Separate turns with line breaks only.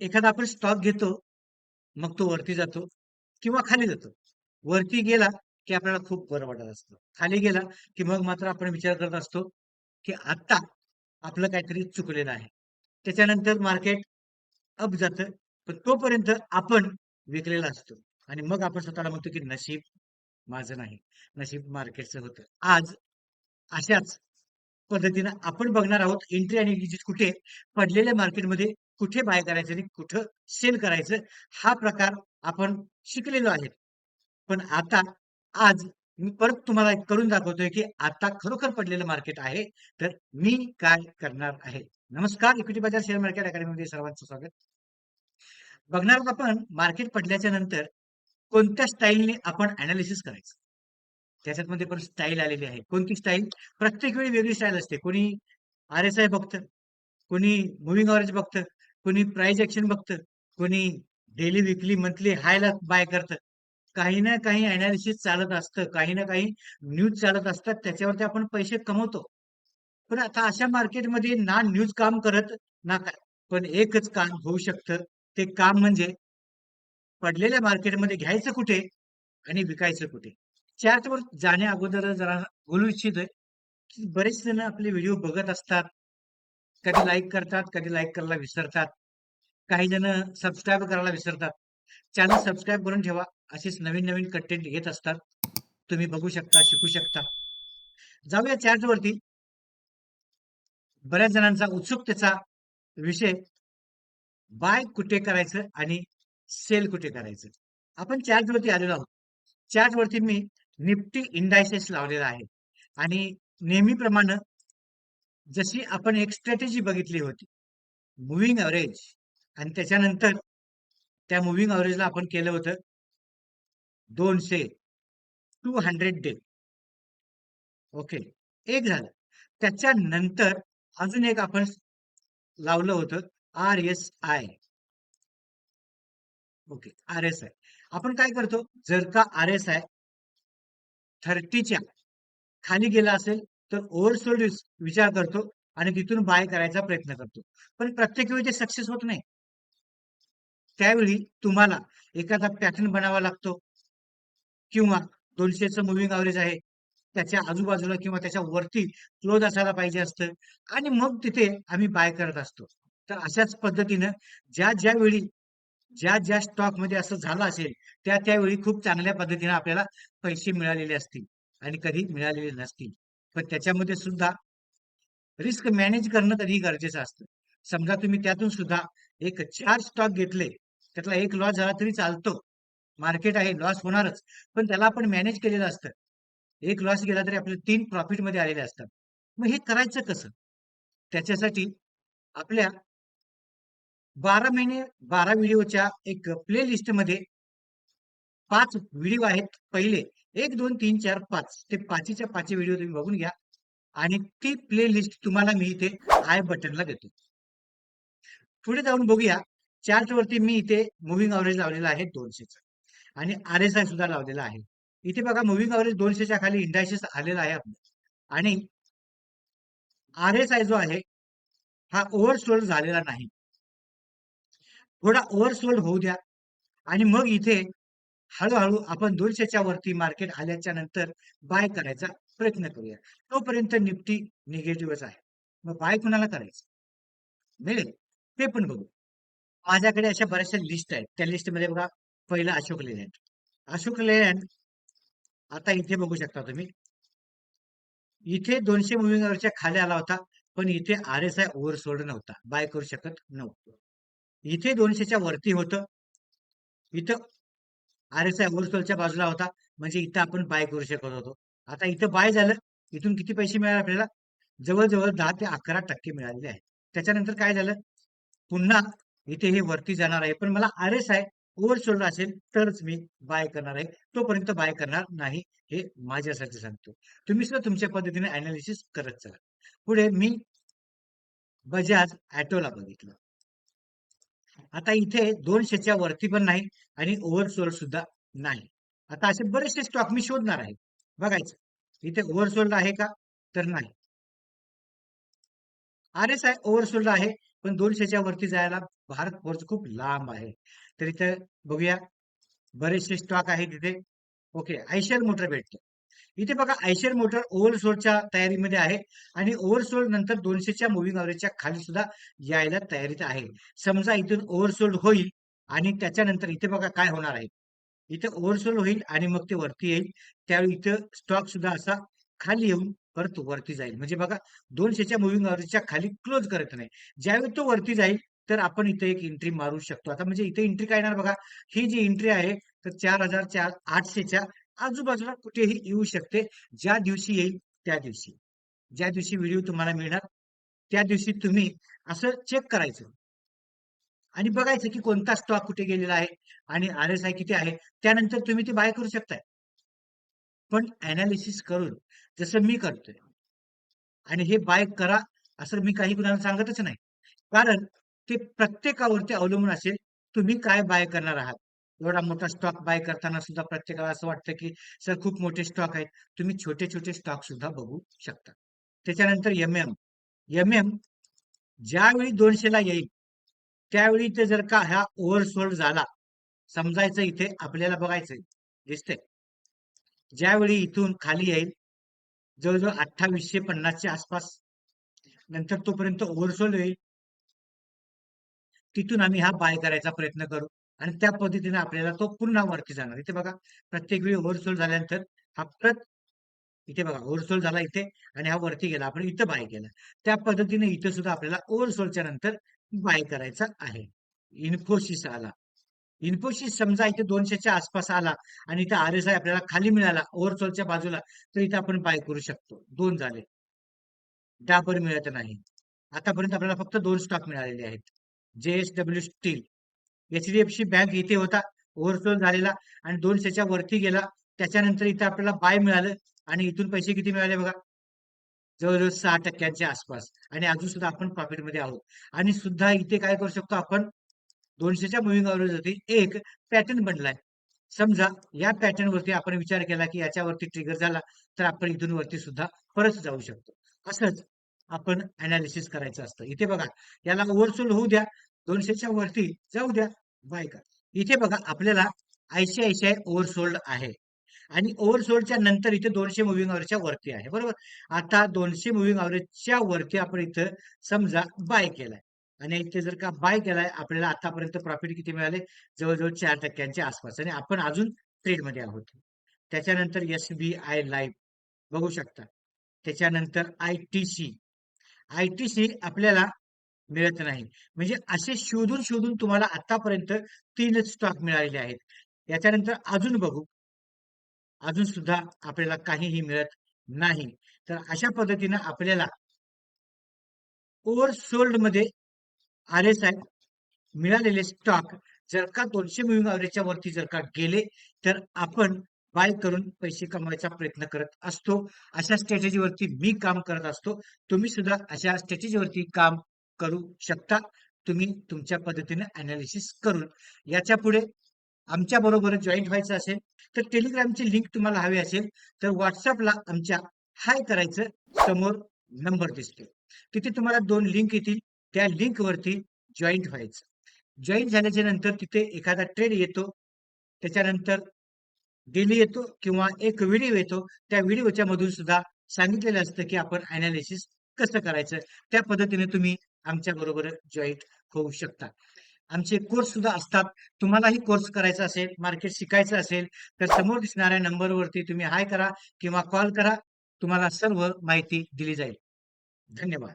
एखादा आपण स्टॉक घेतो, मग तो वरती जातो किंवा खाली जातो. वरती गेला, की आपल्याला खूप बरं वाटत असतं. खाली गेला, की मग मात्र आपण विचार करत असतो, की आत्ता आपलं काहीतरी चुकलेलं आहे. त्याच्यानंतर मार्केट अप जातं, पण तोपर्यंत आपण विकलेला असतो आणि मग आपण स्वतःला म्हणतो, की नशीब माझं नाही, नशीब मार्केटचं होतं. आज अशाच पद्धतीनं आपण बघणार आहोत एंट्री आणि एक्झिट कुठे पडलेल्या मार्केटमध्ये कुठे बाय करायचं आणि कुठं सेल करायचं हा प्रकार आपण शिकलेलो आहे. पण आता आज मी परत तुम्हाला करून दाखवतोय, की आता खरोखर पडलेलं मार्केट आहे, तर मी काय करणार आहे? नमस्कार, इक्विटी बाजार शेअर मार्केट अकॅडमीमध्ये सर्वांचं स्वागत. बघणार आपण मार्केट पडल्याच्या नंतर कोणत्या स्टाईलने आपण अनालिसिस करायचं. त्याच्यात मध्ये पण स्टाईल आलेली आहे. कोणती स्टाईल? प्रत्येक वेळी वेगळी स्टाईल असते. कोणी आर-एस-आय बघतं, कोणी मुव्हिंग ऑरेंज बघतं, कोणी प्राइस ऍक्शन बघतं, कोणी डेली, विकली मंथली हायला बाय करतं. काही ना काही अनालिसिस चालत असतं, काही ना काही न्यूज चालत असतात, त्याच्यावरती आपण पैसे कमवतो. पण आता अशा मार्केटमध्ये ना न्यूज काम करत, ना काय. पण एकच काम होऊ शकतं. ते काम म्हणजे पडलेल्या मार्केटमध्ये घ्यायचं कुठे आणि विकायचं कुठे? चार्टवर जाण्या अगोदर जरा बोलू इच्छितोय, की बरेच जण आपले व्हिडिओ बघत असतात. कधी लाईक करतात, कधी लाईक करायला विसरतात. काही जण सबस्क्राईब करायला विसरतात. चॅनल सबस्क्राईब करून ठेवा. असेच नवीन-नवीन कंटेंट येत असतात. तुम्ही बघू शकता, शिकू शकता. जाऊया चार्टवरती. बऱ्याच जणांचा उत्सुकतेचा विषय बाय कुठे करायचं आणि सेल कुठे करायचं? आपण चार्टवरती आलेलो आहोत. चार्टवरती मी निफ्टी इंडायसेस लावलेला आहे आणि नेहमीप्रमाणे जशी आपण एक स्ट्रॅटेजी बघितली होती. मूव्हिंग अवरेज आणि त्याच्यानंतर त्या मूव्हिंग अवरेजला आपण केलं होतं 200 200 डे. ओके. एक झालं. त्याच्यानंतर अजून एक आपण लावलं होतं आर-एस-आय. ओके. आर-एस-आय. आपण काय करतो? जर का आर-एस-आय थर्टीच्या खाली गेला असेल, तर ओव्हरसोल्ड विचार करतो आणि तिथून बाय करायचा प्रयत्न करतो. पण प्रत्येक वेळी ते सक्सेस होत नाही. त्यावेळी तुम्हाला एखादा पॅटर्न बनावा लागतो किंवा दोनशेचं मुव्हिंग अवरेज आहे. त्याच्या आजूबाजूला किंवा त्याच्या वरती क्लोज असायला पाहिजे असतं आणि मग तिथे आम्ही बाय करत असतो. तर अशाच पद्धतीनं ज्या, ज्या वेळी ज्या, ज्या स्टॉकमध्ये असं झालं असेल, त्या, त्यावेळी खूप चांगल्या पद्धतीने आपल्याला पैसे मिळालेले असतील आणि कधी मिळालेले नसतील. पण त्याच्यामध्ये सुद्धा रिस्क मॅनेज करणं तरी गरजेचं असतं. समजा तुम्ही त्यातून सुद्धा एक चार स्टॉक घेतले, त्यातला एक लॉस झाला तरी चालतो. मार्केट आहे, लॉस होणारच. पण त्याला आपण मॅनेज केलेलं असतं. एक लॉस गेला तरी आपले तीन प्रॉफिटमध्ये आलेले असतात. मग हे करायचं कसं? त्याच्यासाठी आपल्या 12 महिने 12 व्हिडिओच्या एक प्लेलिस्टमध्ये पाच व्हिडिओ आहेत. पहिले 1, 2, 3, 4, 5 ते पाचच्या पाच व्हिडिओ तुम्ही बघून घ्या आणि ती प्लेलिस्ट तुम्हाला मी इथे आय बटनला देतो. पुढे जाऊन बघूया. चार्टवरती मी इथे मुव्हिंग अवरेज लावलेला आहे दोनशेचा आणि आर-एस-आय सुद्धा लावलेला आहे. इथे बघा मूव्हिंग एव्हरेज 200 च्या खाली इंडायसेस आलेला आहे आपलं आणि आर-एस-आय जो आहे, हा ओव्हरसोल्ड झालेला नाही. थोडा ओव्हरसोल्ड होऊ द्या आणि मग इथे हळूहळू आपण दोनशेच्या वरती मार्केट आल्याच्यानंतर बाय करायचा प्रयत्न करूया. तोपर्यंत निफ्टी निगेटिव्हच आहे. मग बाय कुणाला करायचं? मिळेल ते पण बघू. माझ्याकडे अशा बऱ्याचशा लिस्ट आहेत. त्या लिस्टमध्ये बघा पहिला अशोक लेलँड. अशोक लेलँड आता इथे बघू शकता तुम्ही. इथे 200 मूव्हिंग एव्हरेजच्या खाली आला होता. पण इथे आर-एस-आय ओव्हरसोल्ड नव्हता. बाय करू शकत नव्हतं इथे दोनशेच्या वरती होतं. इथं आर-एस-आय ओव्हरसोल्डच्या बाजूला होता. म्हणजे इथं आपण बाय करू शकत होतो. आता इथं बाय झालं. इथून किती पैसे मिळाले आपल्याला? जवळ-जवळ 10 ते 11% मिळालेले आहेत. त्याच्यानंतर काय झालं? पुन्हा इथे हे वरती जाणार आहे. पण मला आर-एस-आय ओव्हरसोल्ड असेल तरच मी बाय करणार आहे. तोपर्यंत बाय करणार नाही. हे माझ्यासाठी सांगतो. तुम्ही सुद्धा तुमच्या पद्धतीने एनालिसिस करत चला. पुढे मी बजाज ऍटोला बघितलं. आता इथे दोनशेच्या वरती पण नाही आणि ओव्हरसोल्ड सुद्धा नाही. आता असे बरेचसे स्टॉक मी शोधणार आहे. बघायचं. इथे ओव्हरसोल्ड आहे का? तर नाही. आर-एस-आय ओव्हरसोल्ड आहे. पण दोनशेच्या वरती जायला भारत फोर्स खूप लांब आहे तर इथे बघूया बरेचसे स्टॉक आहेत तिथे ओके आयशर मोटर भेटतो इथे बघा आयशर मोटर ओव्हरसोल्डच्या तयारीमध्ये आहे आणि ओव्हरसोल्ड नंतर दोनशेच्या मुव्हिंग अवरेजच्या खाली सुद्धा यायला तयारीत आहे. समजा इथून ओव्हरसोल्ड होईल आणि त्याच्यानंतर इथे बघा काय होणार आहे. इथे ओव्हरसोल्ड होईल आणि मग ते वरती येईल. त्यावेळी इथं स्टॉक सुद्धा असा खाली येऊन परत वरती जाईल. म्हणजे बघा दोनशेच्या मुव्हिंग अवरेजच्या खाली क्लोज करत नाही. ज्यावेळी तो वरती जाईल तर आपण इथे एक एंट्री मारू शकतो. आता म्हणजे इथे एंट्री काय येणार बघा? ही जी एंट्री आहे तर चार हजार चार आठशेच्या आजूबाजूला कुठेही येऊ शकते. ज्या दिवशी येईल त्या दिवशी. ज्या दिवशी व्हिडिओ तुम्हाला मिळणार त्या दिवशी तुम्ही असं चेक करायचं. आणि बघायचं की कोणता स्टॉक कुठे गेलेला आहे आणि आर एस आय किती आहे त्यानंतर तुम्ही ते बाय करू शकताय. पण अनालिसिस करून जसं मी करतोय. आणि हे बाय करा असं मी काही कुणाला सांगतच नाही. कारण ते प्रत्येकावरती अवलंबून असेल तुम्ही काय बाय करणार आहात. एवढा मोठा स्टॉक बाय करताना सुद्धा प्रत्येकाला असं वाटतं की सर खूप मोठे स्टॉक आहेत. तुम्ही छोटे छोटे स्टॉक सुद्धा बघू शकता. त्याच्यानंतर एम एम एम एम ज्यावेळी दोनशेला येईल त्यावेळी ते जर का हा ओव्हरसोल्ड झाला समजायचं इथे आपल्याला बघायचंय दिसतंय. ज्यावेळी इथून खाली येईल जवळजवळ अठ्ठावीसशे पन्नासच्या आसपास नंतर तोपर्यंत ओव्हरसोल्ड होईल तिथून आम्ही हा बाय करायचा प्रयत्न करू. आणि त्या पद्धतीने आपल्याला तो पुन्हा वरती जाणार. इथे बघा प्रत्येक वेळी ओव्हरसोल झाल्यानंतर हा परत इथे बघा ओव्हरसोल झाला इथे आणि हा वरती गेला. आपण इथं बाय केला. त्या पद्धतीने इथं सुद्धा आपल्याला ओव्हरसोलच्या नंतर बाय करायचा आहे. इन्फोसिस आला. इन्फोसिस समजा इथे दोनशेच्या आसपास आला आणि इथे आर एस आय आपल्याला खाली मिळाला ओव्हरसोलच्या बाजूला तर इथे आपण बाय करू शकतो. दोन झाले. डाबर मिळत नाही. आतापर्यंत आपल्याला फक्त दोन स्टॉक मिळालेले आहेत. JSW steel. एचडीएफसी बँक इथे होता ओव्हरफ्लो झालेला आणि दोनशेच्या वरती गेला. त्याच्यानंतर इथे आपल्याला बाय मिळालं आणि इथून पैसे किती मिळाले बघा? जवळजवळ सहा टक्क्यांच्या आसपास आणि अजून सुद्धा आपण प्रॉफिटमध्ये आहोत. आणि सुद्धा इथे काय करू शकतो आपण? दोनशेच्या मुव्हिंग अवरेज एक पॅटर्न बनलाय. समजा या पॅटर्न वरती आपण विचार केला की याच्यावरती ट्रिगर झाला तर आपण इथून वरती सुद्धा परत जाऊ शकतो. असंच आपण अनालिसिस करायचं असतं. इथे बघा याला ओव्हरसोल होऊ द्या दोनशेच्या वरती. जाऊ द्या. बाय कर इथे बघा आपल्याला आयसीआयसीआय ओव्हरसोल्ड आहे. आणि ओव्हरसोल्डच्या नंतर इथे दोनशे मुव्हिंग अवरेजच्या वरती आहे. बरोबर? आता दोनशे मुव्हिंग अवरेजच्या वरती आपण इथं समजा बाय केलाय. आणि इथे जर का बाय केलाय आपल्याला आतापर्यंत प्रॉफिट किती मिळाले? जवळजवळ चार टक्क्यांच्या आसपास. आणि आपण अजून ट्रेडमध्ये आहोत. त्याच्यानंतर एस बी आय लाईव्ह बघू शकता. त्याच्यानंतर I T C. I T C आपल्याला मिळत नाही. म्हणजे असे शोधून शोधून तुम्हाला आतापर्यंत तीनच स्टॉक मिळालेले आहेत. याच्यानंतर अजून बघू. अजून सुद्धा आपल्याला काहीही मिळत नाही. तर अशा पद्धतीनं आपल्याला ओव्हरसोल्डमध्ये आर एस आय मिळालेले स्टॉक जर का दोनशे मिळून अवरेजच्या वरती जर का गेले तर आपण बाय करून पैसे कमवायचा प्रयत्न करत असतो. अशा स्ट्रॅटेजीवरती मी काम करत असतो. तुम्ही सुद्धा अशा स्ट्रॅटेजीवरती काम करू शकता. तुम्ही तुमच्या पद्धतीने अनालिसिस करून. याच्यापुढे आमच्या बरोबर जॉईन व्हायचं असेल तर टेलिग्रामची लिंक तुम्हाला हवी असेल तर व्हॉट्सअपला आमच्या हाय करायचं समोर नंबर दिसतो तिथे तुम्हाला दोन लिंक येतील. त्या लिंक वरती जॉईंट व्हायचं. जॉईन झाल्याच्यानंतर तिथे एखादा ट्रेड येतो. त्याच्यानंतर डेली येतो किंवा एक व्हिडिओ येतो. त्या व्हिडिओच्या मधून सुद्धा सांगितलेलं असतं की आपण अनालिसिस कसं करायचं? त्या पद्धतीने तुम्ही आमच्या बरोबर जॉईन होऊ शकता आमचे कोर्स सुद्धा असतात. तुम्हालाही कोर्स करायचा असेल मार्केट शिकायचं असेल तर समोर दिसणाऱ्या नंबरवरती तुम्ही हाय करा किंवा कॉल करा. तुम्हाला सर्व माहिती दिली जाईल. धन्यवाद.